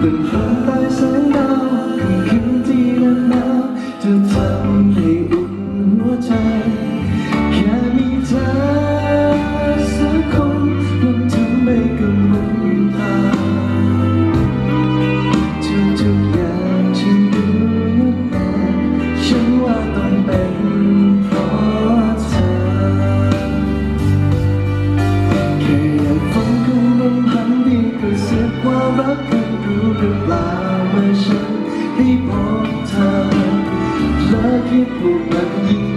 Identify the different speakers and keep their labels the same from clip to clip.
Speaker 1: the heart. 不问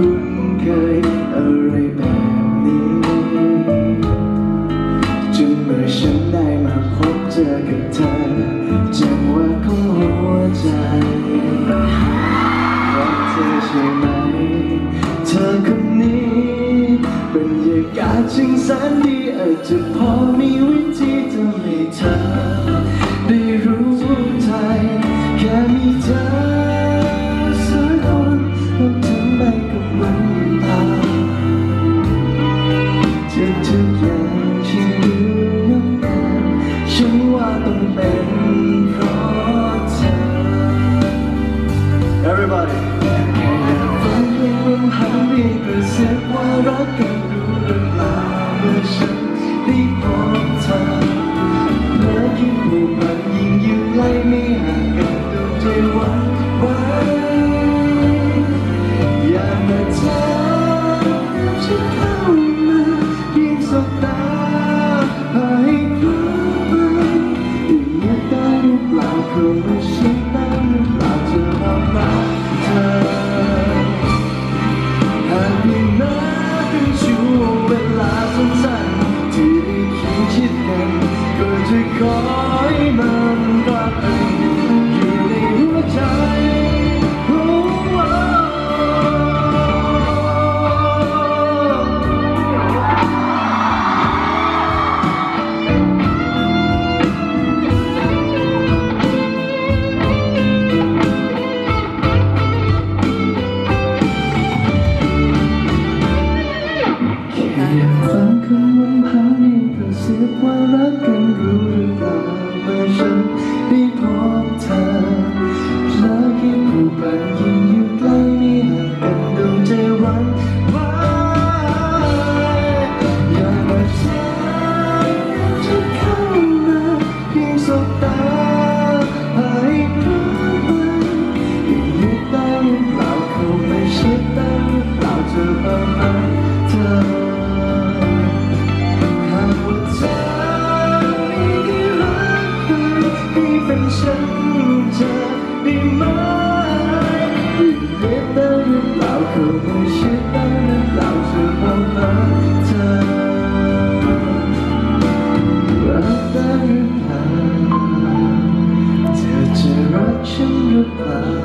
Speaker 1: คุ้นเคยอะไรแบบนี้ จนเมื่อฉันได้มาพบเจอกับเธอจังหวะของหัวใจรักเธอใช่ไหม เธอคนนี้บรรยากาศจึงแสนดีอาจจะพอมีวิธี goodbye.